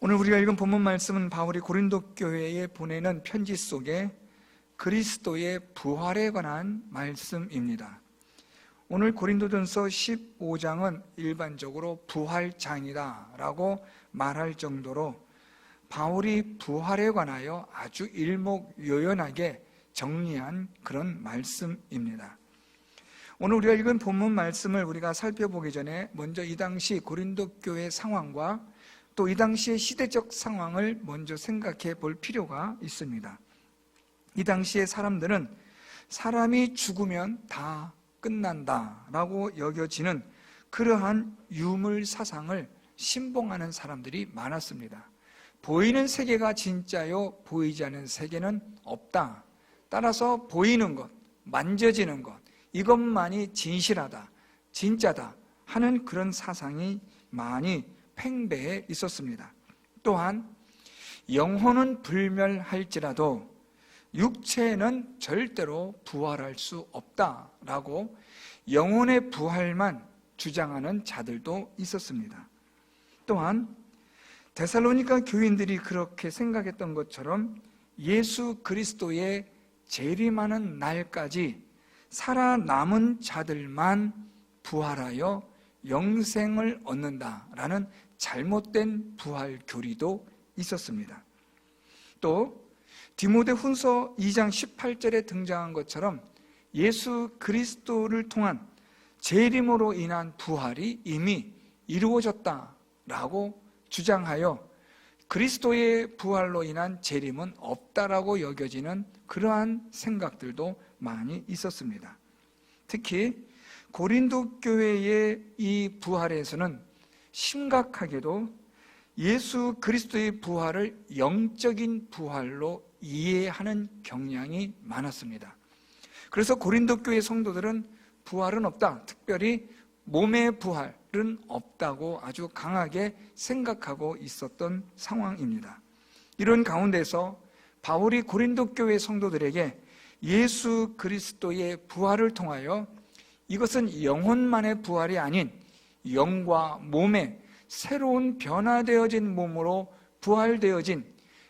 오늘 우리가 읽은 본문 말씀은 바울이 고린도 교회에 보내는 편지 속에 그리스도의 부활에 관한 말씀입니다. 오늘 고린도전서 15장은 일반적으로 부활장이다 라고 말할 정도로 바울이 부활에 관하여 아주 일목요연하게 정리한 그런 말씀입니다. 오늘 우리가 읽은 본문 말씀을 우리가 살펴보기 전에 먼저 이 당시 고린도 교회 상황과 또 이 당시의 시대적 상황을 먼저 생각해 볼 필요가 있습니다. 이 당시의 사람들은 사람이 죽으면 다 끝난다라고 여겨지는 그러한 유물 사상을 신봉하는 사람들이 많았습니다. 보이는 세계가 진짜요, 보이지 않는 세계는 없다. 따라서 보이는 것, 만져지는 것, 이것만이 진실하다, 진짜다 하는 그런 사상이 많이 팽배해 있었습니다. 또한 영혼은 불멸할지라도 육체는 절대로 부활할 수 없다라고 영혼의 부활만 주장하는 자들도 있었습니다. 또한 데살로니가 교인들이 그렇게 생각했던 것처럼 예수 그리스도의 재림하는 날까지 살아남은 자들만 부활하여 영생을 얻는다라는 잘못된 부활 교리도 있었습니다. 또 디모데 훈서 2장 18절에 등장한 것처럼 예수 그리스도를 통한 재림으로 인한 부활이 이미 이루어졌다라고 주장하여 그리스도의 부활로 인한 재림은 없다라고 여겨지는 그러한 생각들도 많이 있었습니다. 특히 고린도 교회의 이 부활에서는 심각하게도 예수 그리스도의 부활을 영적인 부활로 이해하는 경향이 많았습니다. 그래서 고린도 교회 성도들은 부활은 없다. 특별히 몸의 부활은 없다고 아주 강하게 생각하고 있었던 상황입니다. 이런 가운데서 바울이 고린도 교회 성도들에게 예수 그리스도의 부활을 통하여 이것은 영혼만의 부활이 아닌 영과 몸의 새로운 변화되어진 몸으로 부활되어진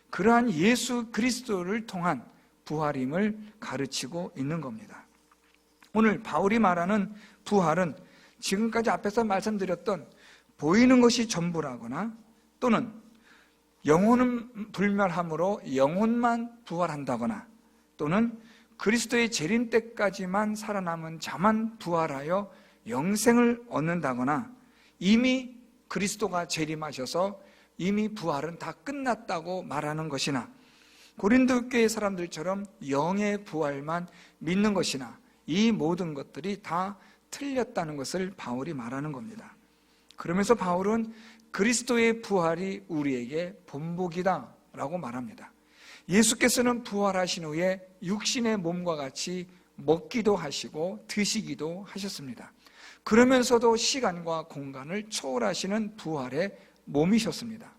그러한 예수 그리스도를 통한 부활임을 가르치고 있는 겁니다. 오늘 바울이 말하는 부활은 지금까지 앞에서 말씀드렸던 보이는 것이 전부라거나 또는 영혼은 불멸함으로 영혼만 부활한다거나 또는 그리스도의 재림 때까지만 살아남은 자만 부활하여 영생을 얻는다거나 이미 그리스도가 재림하셔서 이미 부활은 다 끝났다고 말하는 것이나 고린도 교회 사람들처럼 영의 부활만 믿는 것이나 이 모든 것들이 다 틀렸다는 것을 바울이 말하는 겁니다. 그러면서 바울은 그리스도의 부활이 우리에게 본복이다 라고 말합니다. 예수께서는 부활하신 후에 육신의 몸과 같이 먹기도 하시고 드시기도 하셨습니다. 그러면서도 시간과 공간을 초월하시는 부활의 몸이셨습니다.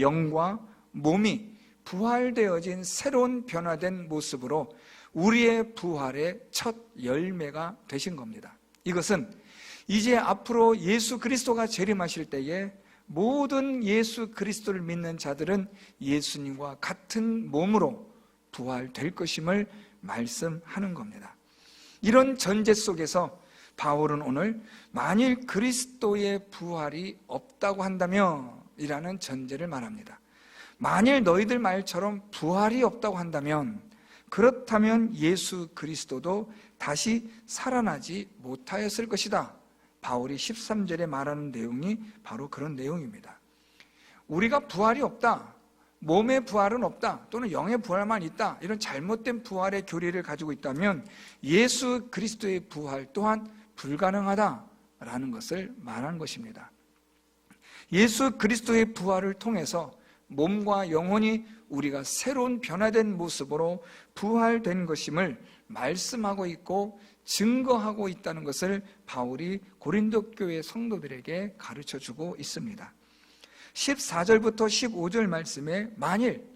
영과 몸이 부활되어진 새로운 변화된 모습으로 우리의 부활의 첫 열매가 되신 겁니다. 이것은 이제 앞으로 예수 그리스도가 재림하실 때에 모든 예수 그리스도를 믿는 자들은 예수님과 같은 몸으로 부활될 것임을 말씀하는 겁니다. 이런 전제 속에서 바울은 오늘 만일 그리스도의 부활이 없다고 한다면 이라는 전제를 말합니다. 만일 너희들 말처럼 부활이 없다고 한다면 그렇다면 예수 그리스도도 다시 살아나지 못하였을 것이다. 바울이 13절에 말하는 내용이 바로 그런 내용입니다. 우리가 부활이 없다. 몸의 부활은 없다. 또는 영의 부활만 있다. 이런 잘못된 부활의 교리를 가지고 있다면 예수 그리스도의 부활 또한 불가능하다라는 것을 말한 것입니다. 예수 그리스도의 부활을 통해서 몸과 영혼이 우리가 새로운 변화된 모습으로 부활된 것임을 말씀하고 있고 증거하고 있다는 것을 바울이 고린도 교회 성도들에게 가르쳐 주고 있습니다. 14절부터 15절 말씀에 만일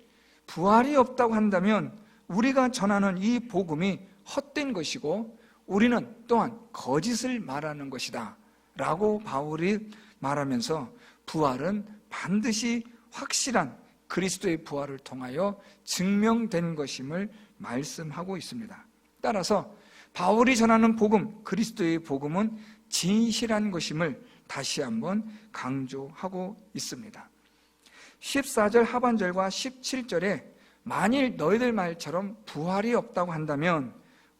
부활이 없다고 한다면 우리가 전하는 이 복음이 헛된 것이고 우리는 또한 거짓을 말하는 것이다. 라고 바울이 말하면서 부활은 반드시 확실한 그리스도의 부활을 통하여 증명된 것임을 말씀하고 있습니다. 따라서 바울이 전하는 복음, 그리스도의 복음은 진실한 것임을 다시 한번 강조하고 있습니다. 14절 하반절과 17절에 만일 너희들 말처럼 부활이 없다고 한다면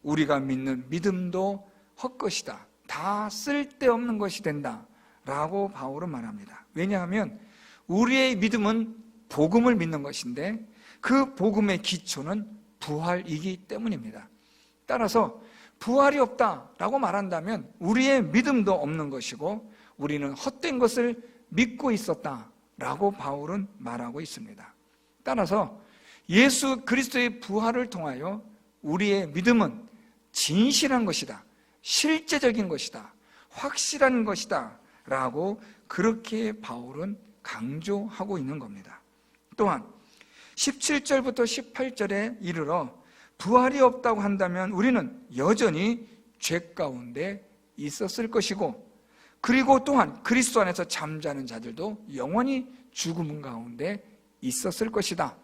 우리가 믿는 믿음도 헛것이다. 다 쓸데없는 것이 된다. 라고 바울은 말합니다. 왜냐하면 우리의 믿음은 복음을 믿는 것인데 그 복음의 기초는 부활이기 때문입니다. 따라서 부활이 없다라고 말한다면 우리의 믿음도 없는 것이고 우리는 헛된 것을 믿고 있었다라고 바울은 말하고 있습니다. 따라서 예수 그리스도의 부활을 통하여 우리의 믿음은 진실한 것이다. 실제적인 것이다. 확실한 것이다. 라고 그렇게 바울은 강조하고 있는 겁니다. 또한 17절부터 18절에 이르러 부활이 없다고 한다면 우리는 여전히 죄 가운데 있었을 것이고 그리고 또한 그리스도 안에서 잠자는 자들도 영원히 죽음 가운데 있었을 것이다.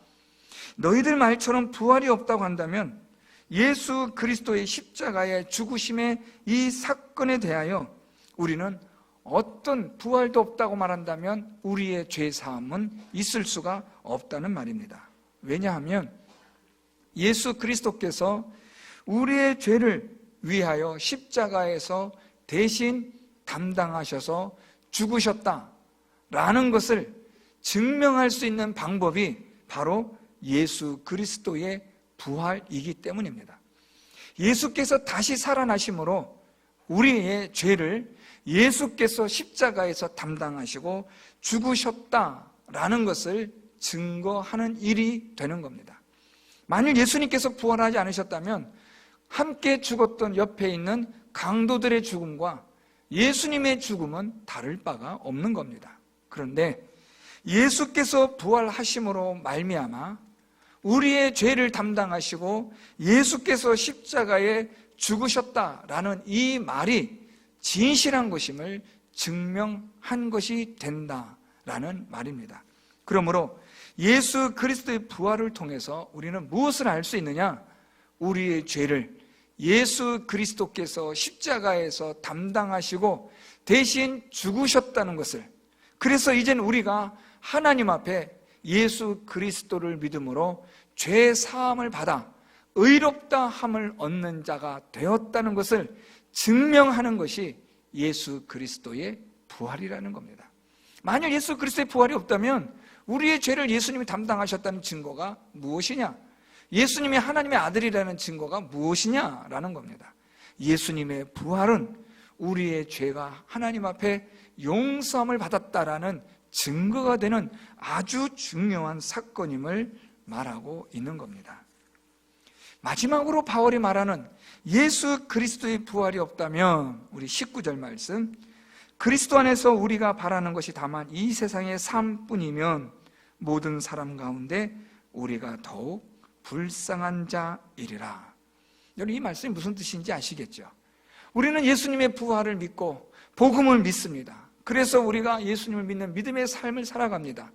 너희들 말처럼 부활이 없다고 한다면 예수 그리스도의 십자가의 죽으심의 이 사건에 대하여 우리는 어떤 부활도 없다고 말한다면 우리의 죄 사함은 있을 수가 없다는 말입니다. 왜냐하면 예수 그리스도께서 우리의 죄를 위하여 십자가에서 대신 담당하셔서 죽으셨다라는 것을 증명할 수 있는 방법이 바로 예수 그리스도의 부활이기 때문입니다. 예수께서 다시 살아나심으로 우리의 죄를 예수께서 십자가에서 담당하시고 죽으셨다라는 것을 증거하는 일이 되는 겁니다. 만일 예수님께서 부활하지 않으셨다면 함께 죽었던 옆에 있는 강도들의 죽음과 예수님의 죽음은 다를 바가 없는 겁니다. 그런데 예수께서 부활하심으로 말미암아 우리의 죄를 담당하시고 예수께서 십자가에 죽으셨다라는 이 말이 진실한 것임을 증명한 것이 된다라는 말입니다. 그러므로 예수 그리스도의 부활을 통해서 우리는 무엇을 알 수 있느냐? 우리의 죄를 예수 그리스도께서 십자가에서 담당하시고 대신 죽으셨다는 것을 그래서 이젠 우리가 하나님 앞에 예수 그리스도를 믿음으로 죄 사함을 받아 의롭다 함을 얻는 자가 되었다는 것을 증명하는 것이 예수 그리스도의 부활이라는 겁니다. 만약 예수 그리스도의 부활이 없다면 우리의 죄를 예수님이 담당하셨다는 증거가 무엇이냐? 예수님이 하나님의 아들이라는 증거가 무엇이냐라는 겁니다. 예수님의 부활은 우리의 죄가 하나님 앞에 용서함을 받았다라는 증거가 되는 아주 중요한 사건임을 말하고 있는 겁니다. 마지막으로 바울이 말하는 예수 그리스도의 부활이 없다면 우리 19절 말씀 그리스도 안에서 우리가 바라는 것이 다만 이 세상의 삶뿐이면 모든 사람 가운데 우리가 더욱 불쌍한 자이리라. 여러분 이 말씀이 무슨 뜻인지 아시겠죠? 우리는 예수님의 부활을 믿고 복음을 믿습니다. 그래서 우리가 예수님을 믿는 믿음의 삶을 살아갑니다.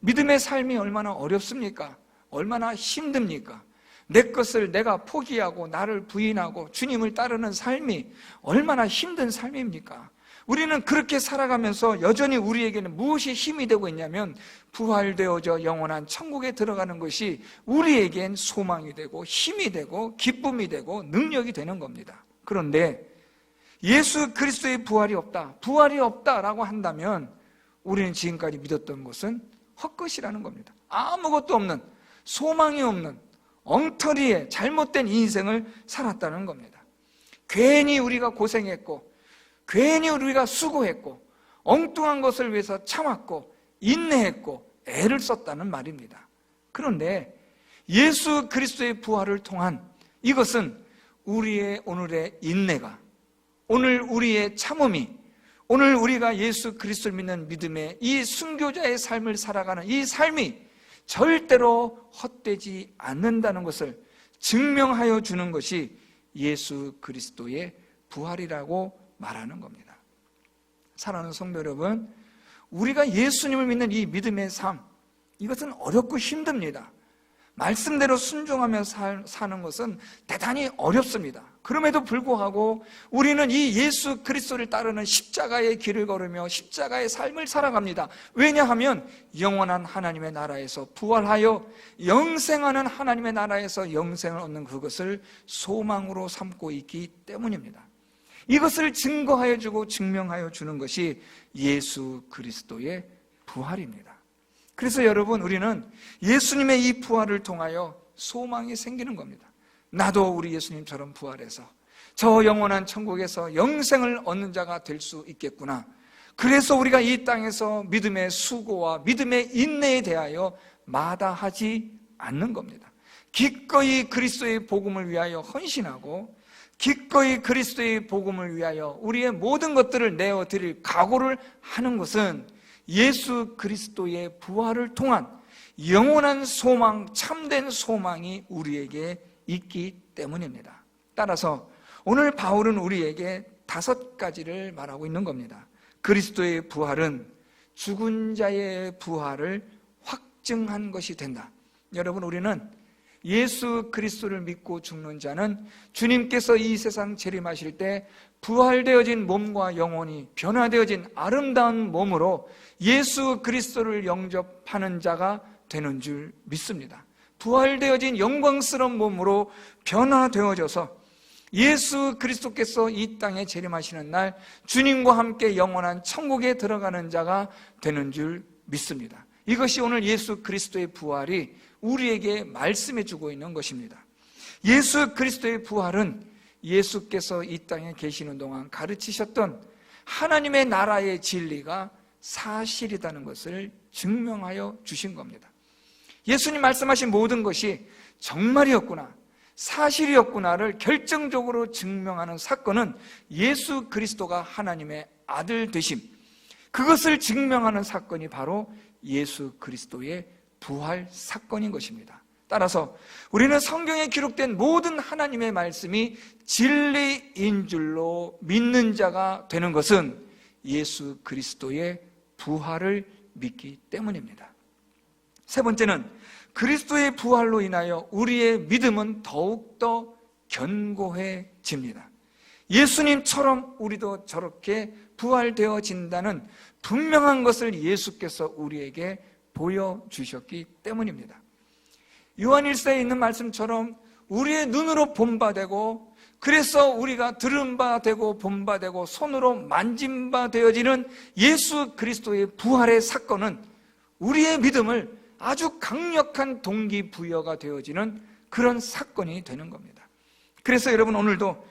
믿음의 삶이 얼마나 어렵습니까? 얼마나 힘듭니까? 내 것을 내가 포기하고 나를 부인하고 주님을 따르는 삶이 얼마나 힘든 삶입니까? 우리는 그렇게 살아가면서 여전히 우리에게는 무엇이 힘이 되고 있냐면 부활되어져 영원한 천국에 들어가는 것이 우리에겐 소망이 되고 힘이 되고 기쁨이 되고 능력이 되는 겁니다. 그런데 예수 그리스도의 부활이 없다. 부활이 없다라고 한다면 우리는 지금까지 믿었던 것은 헛것이라는 겁니다. 아무것도 없는 소망이 없는 엉터리에 잘못된 인생을 살았다는 겁니다. 괜히 우리가 고생했고, 괜히 우리가 수고했고, 엉뚱한 것을 위해서 참았고, 인내했고, 애를 썼다는 말입니다. 그런데 예수 그리스도의 부활을 통한 이것은 우리의 오늘의 인내가, 오늘 우리의 참음이, 오늘 우리가 예수 그리스도를 믿는 믿음의 이 순교자의 삶을 살아가는 이 삶이 절대로 헛되지 않는다는 것을 증명하여 주는 것이 예수 그리스도의 부활이라고 말하는 겁니다. 사랑하는 성도 여러분, 우리가 예수님을 믿는 이 믿음의 삶, 이것은 어렵고 힘듭니다. 말씀대로 순종하며 살, 사는 것은 대단히 어렵습니다. 그럼에도 불구하고 우리는 이 예수 그리스도를 따르는 십자가의 길을 걸으며 십자가의 삶을 살아갑니다. 왜냐하면 영원한 하나님의 나라에서 부활하여 영생하는 하나님의 나라에서 영생을 얻는 그것을 소망으로 삼고 있기 때문입니다. 이것을 증거하여 주고 증명하여 주는 것이 예수 그리스도의 부활입니다. 그래서 여러분 우리는 예수님의 이 부활을 통하여 소망이 생기는 겁니다. 나도 우리 예수님처럼 부활해서 저 영원한 천국에서 영생을 얻는 자가 될 수 있겠구나. 그래서 우리가 이 땅에서 믿음의 수고와 믿음의 인내에 대하여 마다하지 않는 겁니다. 기꺼이 그리스도의 복음을 위하여 헌신하고 기꺼이 그리스도의 복음을 위하여 우리의 모든 것들을 내어 드릴 각오를 하는 것은 예수 그리스도의 부활을 통한 영원한 소망, 참된 소망이 우리에게 있기 때문입니다. 따라서 오늘 바울은 우리에게 다섯 가지를 말하고 있는 겁니다. 그리스도의 부활은 죽은 자의 부활을 확증한 것이 된다. 여러분, 우리는 예수 그리스도를 믿고 죽는 자는 주님께서 이 세상 재림하실 때 부활되어진 몸과 영혼이 변화되어진 아름다운 몸으로 예수 그리스도를 영접하는 자가 되는 줄 믿습니다. 부활되어진 영광스러운 몸으로 변화되어져서 예수 그리스도께서 이 땅에 재림하시는 날 주님과 함께 영원한 천국에 들어가는 자가 되는 줄 믿습니다. 이것이 오늘 예수 그리스도의 부활이 우리에게 말씀해 주고 있는 것입니다. 예수 그리스도의 부활은 예수께서 이 땅에 계시는 동안 가르치셨던 하나님의 나라의 진리가 사실이라는 것을 증명하여 주신 겁니다. 예수님 말씀하신 모든 것이 정말이었구나, 사실이었구나를 결정적으로 증명하는 사건은 예수 그리스도가 하나님의 아들 되심, 그것을 증명하는 사건이 바로 예수 그리스도의 부활 사건인 것입니다. 따라서 우리는 성경에 기록된 모든 하나님의 말씀이 진리인 줄로 믿는 자가 되는 것은 예수 그리스도의 부활을 믿기 때문입니다. 세 번째는 그리스도의 부활로 인하여 우리의 믿음은 더욱더 견고해집니다. 예수님처럼 우리도 저렇게 부활되어진다는 분명한 것을 예수께서 우리에게 보여주셨기 때문입니다. 요한일서에 있는 말씀처럼 우리의 눈으로 본바되고 그래서 우리가 들은 바 되고 본 바 되고 손으로 만진 바 되어지는 예수 그리스도의 부활의 사건은 우리의 믿음을 아주 강력한 동기부여가 되어지는 그런 사건이 되는 겁니다. 그래서 여러분 오늘도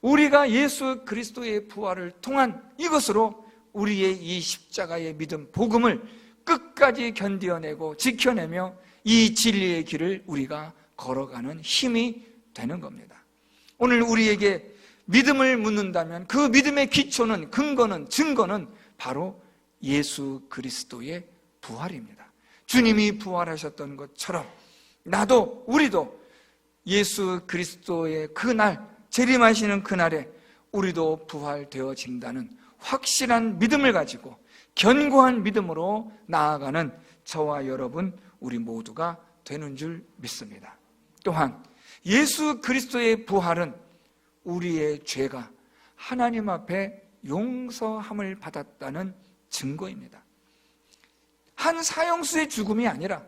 우리가 예수 그리스도의 부활을 통한 이것으로 우리의 이 십자가의 믿음, 복음을 끝까지 견디어내고 지켜내며 이 진리의 길을 우리가 걸어가는 힘이 되는 겁니다. 오늘 우리에게 믿음을 묻는다면 그 믿음의 기초는 근거는 증거는 바로 예수 그리스도의 부활입니다. 주님이 부활하셨던 것처럼 나도 우리도 예수 그리스도의 그날 재림하시는 그날에 우리도 부활되어진다는 확실한 믿음을 가지고 견고한 믿음으로 나아가는 저와 여러분 우리 모두가 되는 줄 믿습니다. 또한 예수 그리스도의 부활은 우리의 죄가 하나님 앞에 용서함을 받았다는 증거입니다. 한 사형수의 죽음이 아니라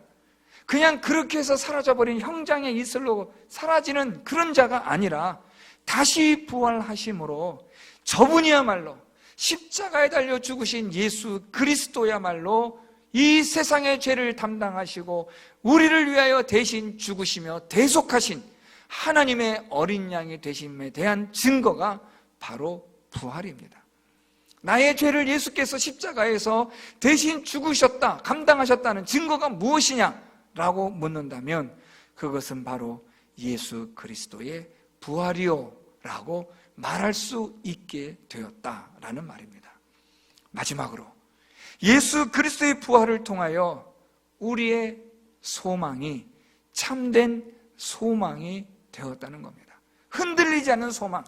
그냥 그렇게 해서 사라져버린 형장의 이슬로 사라지는 그런 자가 아니라 다시 부활하심으로 저분이야말로 십자가에 달려 죽으신 예수 그리스도야말로 이 세상의 죄를 담당하시고 우리를 위하여 대신 죽으시며 대속하신 하나님의 어린 양이 되심에 대한 증거가 바로 부활입니다. 나의 죄를 예수께서 십자가에서 대신 죽으셨다, 감당하셨다는 증거가 무엇이냐? 라고 묻는다면 그것은 바로 예수 그리스도의 부활이요. 라고 말할 수 있게 되었다라는 말입니다. 마지막으로 예수 그리스도의 부활을 통하여 우리의 소망이 참된 소망이 되었다는 겁니다. 흔들리지 않는 소망,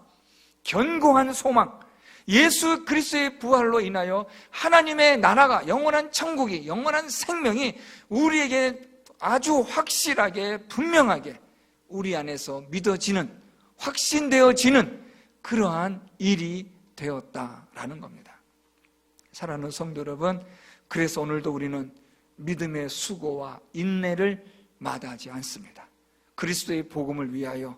견고한 소망, 예수 그리스도의 부활로 인하여 하나님의 나라가 영원한 천국이 영원한 생명이 우리에게 아주 확실하게 분명하게 우리 안에서 믿어지는 확신되어지는 그러한 일이 되었다라는 겁니다. 사랑하는 성도 여러분, 그래서 오늘도 우리는 믿음의 수고와 인내를 마다하지 않습니다. 그리스도의 복음을 위하여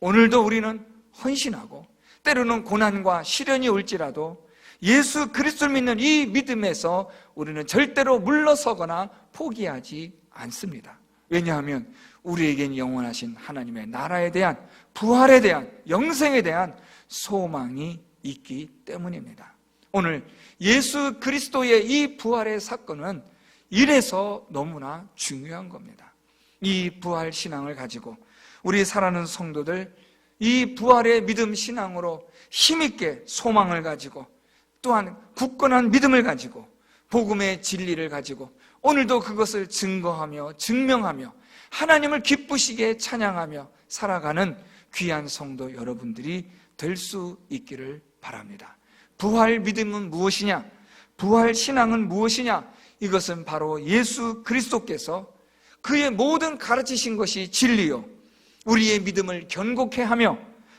오늘도 우리는 헌신하고 때로는 고난과 시련이 올지라도 예수 그리스도를 믿는 이 믿음에서 우리는 절대로 물러서거나 포기하지 않습니다. 왜냐하면 우리에겐 영원하신 하나님의 나라에 대한 부활에 대한 영생에 대한 소망이 있기 때문입니다. 오늘 예수 그리스도의 이 부활의 사건은 이래서 너무나 중요한 겁니다. 이 부활 신앙을 가지고 우리 살아는 성도들 이 부활의 믿음 신앙으로 힘있게 소망을 가지고 또한 굳건한 믿음을 가지고 복음의 진리를 가지고 오늘도 그것을 증거하며 증명하며 하나님을 기쁘시게 찬양하며 살아가는 귀한 성도 여러분들이 될 수 있기를 바랍니다. 부활 믿음은 무엇이냐? 부활 신앙은 무엇이냐? 이것은 바로 예수 그리스도께서 그의 모든 가르치신 것이 진리요. 우리의 믿음을 견고케 하며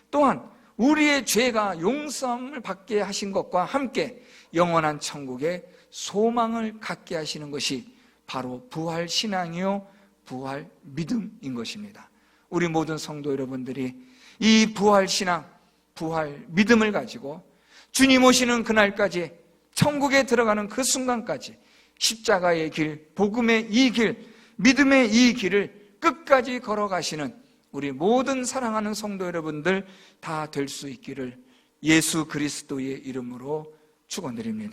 또한 우리의 죄가 용서함을 받게 하신 것과 함께 영원한 천국의 소망을 갖게 하시는 것이 바로 부활 신앙이요 부활 믿음인 것입니다. 우리 모든 성도 여러분들이 이 부활 신앙, 부활 믿음을 가지고 주님 오시는 그날까지 천국에 들어가는 그 순간까지 십자가의 길, 복음의 이 길, 믿음의 이 길을 끝까지 걸어가시는 우리 모든 사랑하는 성도 여러분들 다 될 수 있기를 예수 그리스도의 이름으로 축원드립니다.